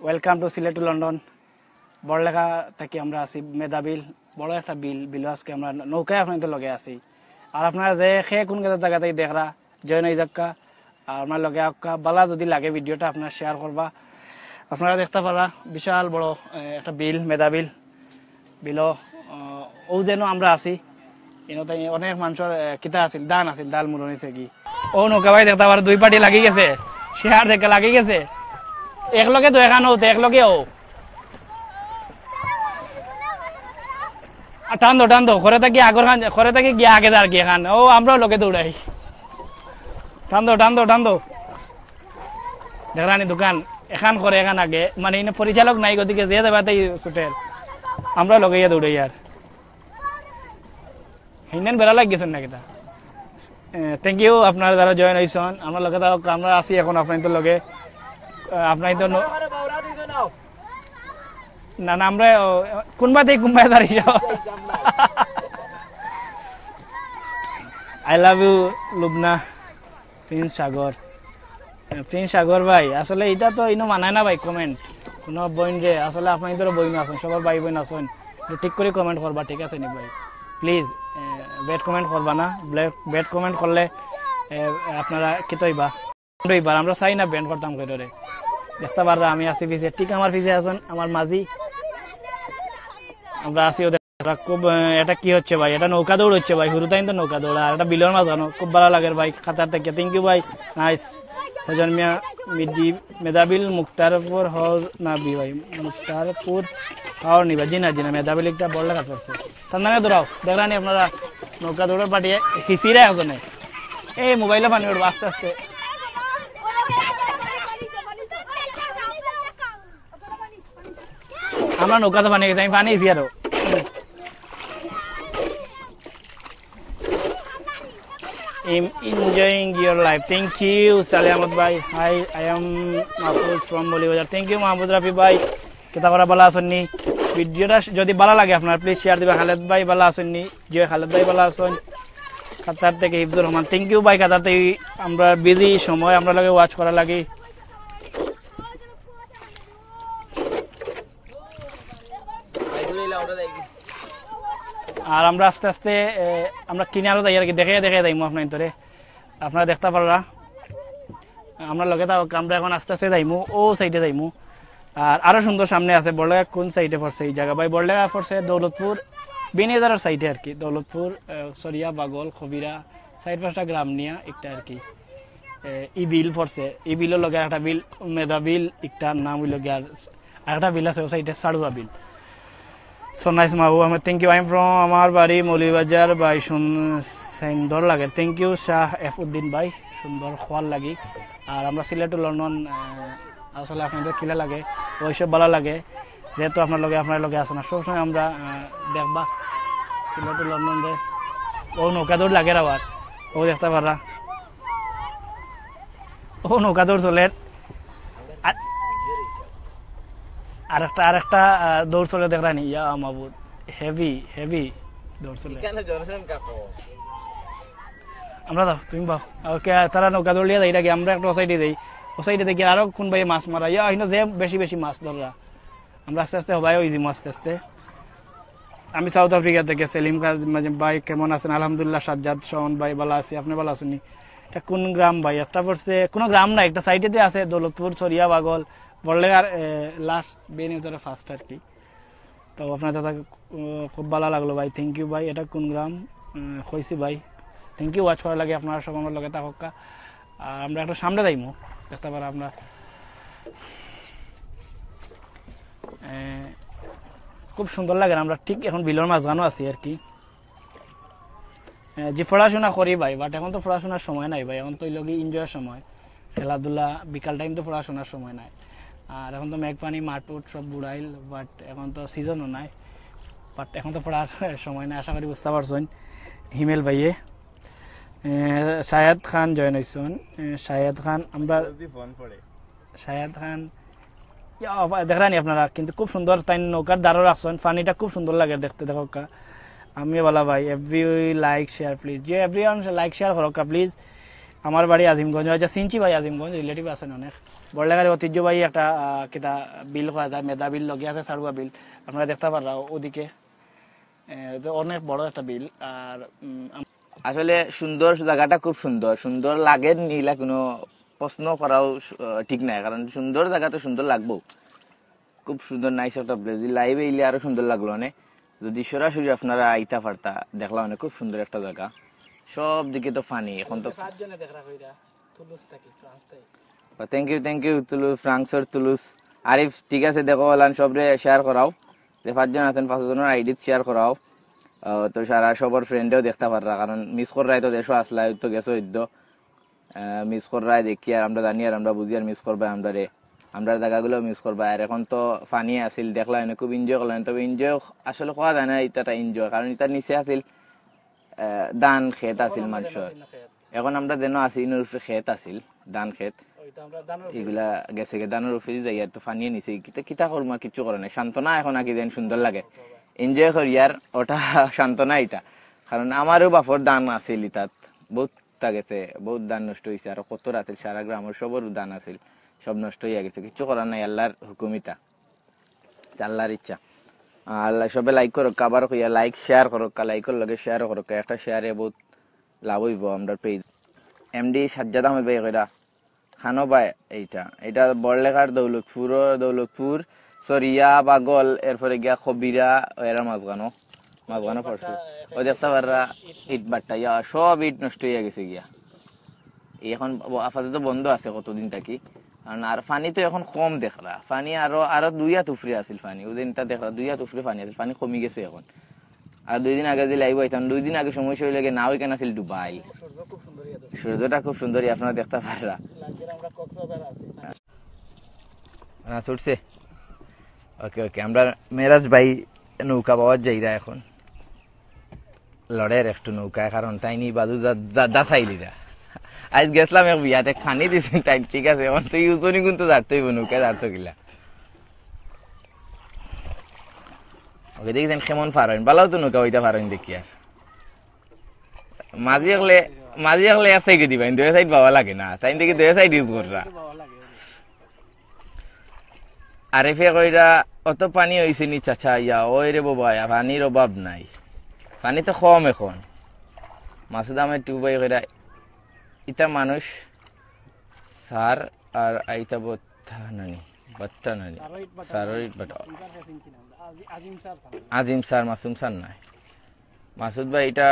Welcome to Sylhet to London Barlekha থেকে আমরা আছি মেদা বিল বড় একটা বিল বিল আজকে আমরা নৌকায় আপনাদের লগে আছি। আর আপনারা যে সে কোন জায়গা থেকে দেখরা জয় নই যাক্কা আর আপনার লগে আক্কা বালা যদি লাগে ভিডিওটা আপনারা শেয়ার করবা। আপনারা দেখতে পারা, বিশাল বড় একটা বিল মেদা বিল বিল ও যেন আমরা আছি এনতে অনেক মানুষের কিতা আছিল, দান আছিল, ডাল মুরনিছে কি ও নৌকা ভাই, দেখতে পারা, দুই পার্টি লাগি গেছে, শেয়ার দেখে লাগি গেছে। একলগে তো এখানে হতো একলগে আর টান দো টান দো ঘরে থাকি আগর খান ঘরে থাকি গিয়ে আগে দাঁড় গিয়ে খান। ও আমরাও লোকে দৌড়াই টান দো টান দো টান দো দেখরানি দোকান, এখান করে এখান আগে। মানে এনে পরিচালক নাই, গতিকে যে যাবে তাই ছুটের আমরা লগে ইয়া দৌড়াই আর হিন্দেন বেড়া লাগ গেছেন নাকি তা থ্যাংক ইউ আপনারা যারা জয়েন হয়েছেন আমরা লগে আমরা আছি এখন আপনাদের লগে। আপনার তো না না আমরা কোনবা থেকে কোনবাই দাঁড়িয়ে যাও I love you Lubna Prince Sagar. Prince Sagar ভাই আসলে এটা তো ইনো মানায় না ভাই কমেন্ট কোনো বইন রে আসলে আপনার তো বইন আছেন সবার ভাই বোন আছেন ঠিক করে কমেন্ট করবা ঠিক আছে নি ভাই? প্লিজ ব্যাড কমেন্ট করবা না। ব্যাড কমেন্ট করলে আপনারা কি তৈবা এইবার আমরা চাই না ব্যান্ড করতাম করে দেখতে পাররা আমি আছি পিছিয়ে ঠিক আমার পিছিয়ে আছেন আমার মাঝি আমরা আছি ওদের খুব এটা কি হচ্ছে ভাই? এটা নৌকা দৌড় হচ্ছে ভাই হুরুতাইন তো নৌকা দৌড়, আর এটা বিলর মাঝানো খুব ভালো লাগে ভাই, খাতার থেকে। থ্যাংক ইউ ভাই নাইস হজন মিয়া, মিডি, মেধাবিল, মুক্তারপুর হর না বি ভাই, মুক্তারপুর হর নিবা জি না জি না মেধাবিল একটা বড় লেখা করছে তার নামে দৌড়াও দেখলানি আপনারা নৌকা দৌড়ের পাঠিয়ে হিসিরে একজনে এই মোবাইলে পানি উঠবো, আস্তে আস্তে। আমরা নৌকাতে পানি গেছি আমি পানি গেছি আরও I'm enjoying your life. Thank you, Salih Ahmad bhai. Hi, I am Mahfuz from Bollywood. Thank you, Mahmud Rafi bhai. কেতা করা ভালো যদি ভালো লাগে আপনার প্লিজ শেয়ার দিবে খালেদ ভাই ভালো আসেননি জয় খালেদ ভাই ভালো আছেন কাতার থেকে হিফজুর রহমান থ্যাংক ইউ ভাই কাতার থেকে আমরা বিজি সময় আমরা লাগে ওয়াচ করা লাগে আর আমরা আস্তে আস্তে আমরা কিনে আরও যাই, আর কি দেখে দেখে যাইমু আপনার তোরে আপনারা দেখতে পাররা। আমরা লগে থাক আমরা এখন আস্তে আস্তে যাইমু, ও সাইডে যাইমু। আর আরও সুন্দর সামনে আছে বড়লেগা, কোন সাইডে পড়ছে এই জায়গা? ভাই, বড়লেগা পড়ছে দৌলতপুর বিনিয়াজারের সাইডে আর কি। দৌলতপুর সরিয়া, বাগল, খবিরা সাইড পাঁচটা গ্রাম নিয়া একটা আর কি। ই বিল পড়ছে। ই বিলের লগে একটা বিল মেধা বিল একটা নাম হইল গিয়ে আর একটা বিল আছে, ও সাইডে সাড়ুয়া বিল। So nice Ahmed thank you I am from আমার বাড়ি মৌলিবাজার ভাই সুন্দর লাগে thank you Shah F Uddin ভাই সুন্দর খোয়ার লাগি আর আমরা সিলেট লন্ডন আসলে আপনাদের কিলা লাগে ওইসব ভালো লাগে যেহেতু আপনার লগে আপনার লগে আছে না সবসময় আমরা দেখবা সিলেট লন্ডন যে ও নৌকা দৌড় লাগে আবার ও দেখতে পারা ও নৌকা দৌড় চলে আর- দৌড় চলে দেখলানি ইয়া হেভি হেভি দৌড় চলে। আমরা দাও তুমি পাও ওকে তারা নৌকা দৌড়িয়ে যাই নাকি আমরা একটা সাইডে যাই ও সাইডে দেখি আরও কোন ভাই মাছ মারা। ইয়া হিনো যে বেশি বেশি মাছ আমরা আস্তে আস্তে হবাই আস্তে আস্তে। আমি সাউথ আফ্রিকা থেকে সেলিম মাঝে ভাই কেমন আছেন? আলহামদুলিল্লাহ সাজ্জাদ সোহন ভাই ভালো আছি। আপনি ভালো আছেন এটা কোন গ্রাম ভাই? একটা পড়ছে কোনো গ্রাম না একটা সাইডেতে আছে দৌলতপুর সরিয়া বাগল। বড়লেগার লাস্ট বেনিউজের ফার্স্ট আর কি। তো আপনার দাদা খুব ভালো লাগল ভাই। থ্যাংক ইউ ভাই, এটা কোন গ্রাম? কইছি ভাই। থ্যাংক ইউ ওয়াচ করার লাগে আপনারা সব আমার লগে থাকা আর আমরা একটু সামনে যাইমু দেখতে পারা আমরা খুব সুন্দর লাগে আমরা ঠিক এখন বিলর মাঝখানো আছি আর কি। যে পড়াশোনা করি ভাই বাট এখন তো পড়াশোনার সময় নাই ভাই, এখন তো লগে এনজয়ের সময়। খেলাধুলা, বিকাল টাইম তো পড়াশোনার সময় নাই। আর এখন তো মেঘ পানি মাঠুট সব বুড়াইল বাট এখন তো সিজনও নাই। বাট এখন তো পড়ার সময় নাই আশা করি বুঝতে পারছেন। হিমেল ভাইয়ে শায়াদ খান জয়েন হয়েছেন শায়াদ খান আমরা শায়াদ খান দেখরানি আপনারা? কিন্তু খুব সুন্দর তাই নৌকার দ্বারও রাখছেন। পানিটা খুব সুন্দর লাগে দেখতে দেখো কা। আমি বলা ভাই এভরি লাইক শেয়ার প্লিজ যে এভরি লাইক শেয়ার করো কা প্লিজ আমার বাড়ি আজিমগঞ্জ আচ্ছা চিনছি ভাই আজিমগঞ্জ রিলেটিভ আছেন অনেক। বড়লেখার ঐতিহ্যবাহী একটা কিতা বিল করা যায় মেধা বিল লগে আছে সারুয়া বিল। আপনারা দেখতে পারা ওদিকে। অনেক বড় একটা বিল আর আসলে সুন্দর জায়গাটা খুব সুন্দর। সুন্দর লাগে নিলা কোনো প্রশ্ন করাও ঠিক নাই কারণ সুন্দর জায়গা তো সুন্দর লাগবো। খুব সুন্দর নাইস একটা প্লেস লাইভে এলে আরও সুন্দর লাগল অনেক যদি সরাসরি আপনারা আইতা পারতা দেখলাম অনেক খুব সুন্দর একটা জায়গা। সব দিকে তো ফানি এখন তো thank you thank you Toulouse ফ্রান্সর Toulouse Arif ঠিক আছে দেখো ওলান সবরে শেয়ার করাও। যে পাঁচজন আছেন পাঁচজনের আইডিত শেয়ার করাও। তো সারা সবার ফ্রেন্ডেও দেখতে পাররা কারণ মিস করাই তো দেশও আসলা তো গেছো ইদ্য মিস করাই দেখি আর আমরা জানি আর আমরা বুঝি আর মিস করবা আমরা রে আমরা জায়গাগুলো মিস করবা আর এখন তো ফানি আছিল দেখলা এনে খুব এনজয় করলেন তবে এনজয় আসলে কোয়া যায় না এটা এনজয় কারণ এটা নিচে আছিল দান খেত আছিল মানুষের এখন আমরা যেন আছি খেত আছিল দান খেত। কিচ্ছু করে এখন লাগে। এনজয় করি সান্ত্বনা আমারও বাপর দান আছিল ইতাত বহুত গেছে, বহুত দান নষ্ট হয়েছে আর কত আছিল, সারা গ্রামের সবর দান আছিল। সব নষ্ট হয়ে গেছে। কিচ্ছু করার নাই, আল্লাহর হুকুমিতা আল্লাহর ইচ্ছা। আল্লাহ সবে লাইক করুক, আবার কইয়া লাইক শেয়ার করুক লাইকের লগে শেয়ার করুক। একটা শেয়ারে বহুত লাভ হইব, আমরা পেজ এমডি সাজ্জাদ আহমেদ ভাই কইরা খানো ভাই এইটা এটা বড়লেখার দৌলতপুর দৌলতপুর সরিয়া বাগল এরপরে গিয়া খবিরা এরা মাঝগানো মাঝগানো পড়ছে ও দেখতে পাররা ইট বাট্টা ইয়া সব ইট নষ্ট হয়ে গেছে গিয়া। এখন ব- আপাতত বন্ধ আছে কতদিন থাকি কারণ আর পানি তো এখন কম দেখলা পানি আরও আরও দুই হাত উফরে আছিল পানি ওদিনটা দেখরা দুই হাত উফরে পানি আছিল। পানি কমি গেছে এখন। আর দুই দিন আগে যে লাইভ হইতাম দুই দিন আগে সমস্যা হইলে গিয়ে নাও কেন আছিল ডুবাই খুব সুন্দর সূর্যটা খুব সুন্দরই আপনারা দেখতে পাররা। লাগে না, ছুটছে। ওকে ওকে আমরা মেরাজ ভাই নৌকা এখন। একটু নৌকায় কারণ তাই নি বাজু আজ গেছিলাম এক বিয়াতে, খানি দিছেন তাই, ঠিক আছে, এখন তুই উজনি কিন্তু নৌকায় যারতো গিলা। ওকে দেখছেন কেমন পারেন বালাও তো নৌকা হইতে পারেন দেখি আর। মাঝি একলে মাঝি একলে এক সাইডে দিবেন দুই সাইড পাওয়া লাগে না। তাই দেখি দুই সাইড ইউজ কররা। আরেফে কইরা অত পানি হয়েছে নি চাচা ইয়া ওই রে বাবা পানির অভাব নাই। পানি তো কম এখন। মাসুদ আহমেদ টুবাই কইরা ইটা মানুষ সার আর আইতা বত্তা নানি বত্তা নানি। আজি- আজিম আজিম মাসুম স্যার নাই। মাসুদ ভাই এটা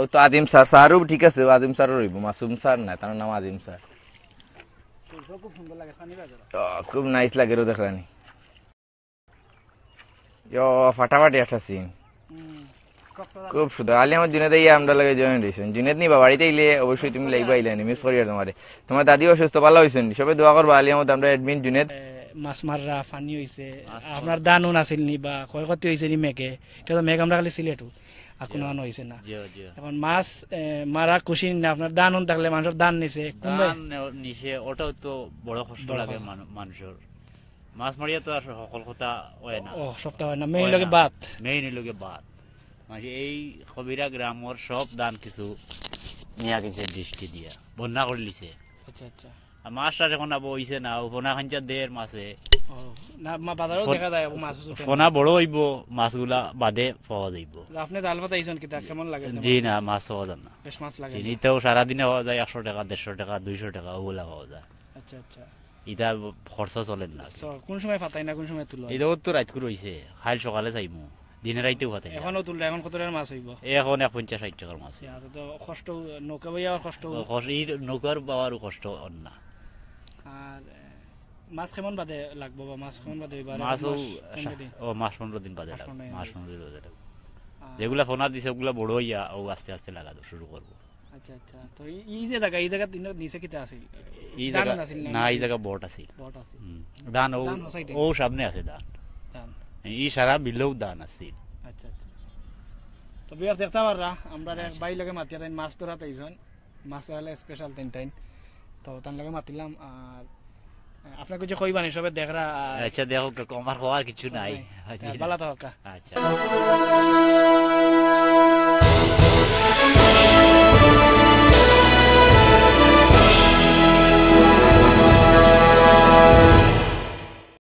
ও তো আজিম স্যার স্যারও ঠিক আছে ও আজিম স্যারও রইব মাসুম স্যার নাই তার নাম আজিম স্যার। খুব নাইস লাগে রো দেখলানি ফাটাফাটি একটা সিন খুব সুন্দর। আলি আমার জুনেদ ইয়ে আমরা লাগে জয়েন হয়েছেন। জুনেদ নিবা বাড়িতে ইলে অবশ্যই তুমি লাইবা আইলে মিস করি আর তোমারে। তোমার দাদি অসুস্থ ভালো হয়েছেন। সবে দোয়া করবা আলি আমার আমরা এডমিন জুনেদ। মাছ মাররা ফানি হইছে। আপনার দানও নাছিল নি বা ক্ষয়ক্ষতি হয়েছে নি মেঘে এটা তো মেঘ আমরা খালি সিলেটু আর কোনো আনো হয়েছে না। এখন মাছ মারা খুশি না আপনার দান থাকলে মানুষের দান নিছে নিচে ওটাও তো বড় কষ্ট লাগে মানুষের মাছ মারিয়া তো আর সকল কথা হয় না। ও সপ্তাহ হয় না। মেইন লগে। বাত মেইন লোকে বাদ মানে এই গ্রামর সব দান কিছু নিয়া গেছে দৃষ্টি দিয়া। বন্যা করে লিছে আচ্ছা আচ্ছা। মাছটা এখন আবো হইছে না ফোনা খাঞ্চা দের মাছে। বড় হইব মাছগুলা বাদে পাওয়া যাইব। আপনি জাল পাতাইছেন কিতা কেমন লাগে জি না মাছ পাওয়া যায় না। বেশ মাছ লাগে চিনিতেও সারাদিনে পাওয়া যায় একশো টাকা দেড়শো টাকা দুইশো টাকা ওগুলা পাওয়া যায়। আচ্ছা আচ্ছা। ইটা খরচা চলেন না। কোন সময় পাতাই না কোন সময় তুলো? এটাও তো রাত করে হইছে। খাইল সকালে চাইমু। দিনে রাইতেও এখনও তুললে এখন কত টাকার মাছ হইব? এখন এক পঞ্চাশ ষাট টাকার মাছ। তো কষ্ট নৌকা কষ্ট নৌকার পাওয়ারও কষ্ট অন্য। না আর মাছ কেমন বাদে লাগবো বা মাছ কেমন বাদে মাস ও মাস পনেরো দিন বাদে মাস লাগবে মাস বাদে। পনেরো দিন বাদে লাগবে। যেগুলা ফোনা দিছে ওগুলা বড় হইয়া ও আস্তে আস্তে লাগাতো শুরু করব। আচ্ছা আচ্ছা তো এই- যে জায়গা এই জায়গা নিচে কিতা আছিল? এই জায়গা না? এই জায়গা বট আছে বট আছিল। ধান ও ও সামনে আছে ধান। ধান। এই সারা বিলেও ধান আছে আচ্ছা আচ্ছা। তো বিয়ার দেখতে পাররা আমরা এক বাই লগে মাতিয়া মাছ ধরা তাইছন মাছ ধরালে স্পেশাল তিন টাইম তো তার লগে মাতিলাম আর আপনার কিছু কইবানি সবে দেখরা আচ্ছা দেখো কমার হওয়ার কিছু নাই। আচ্ছা, ভালো থাকা আচ্ছা।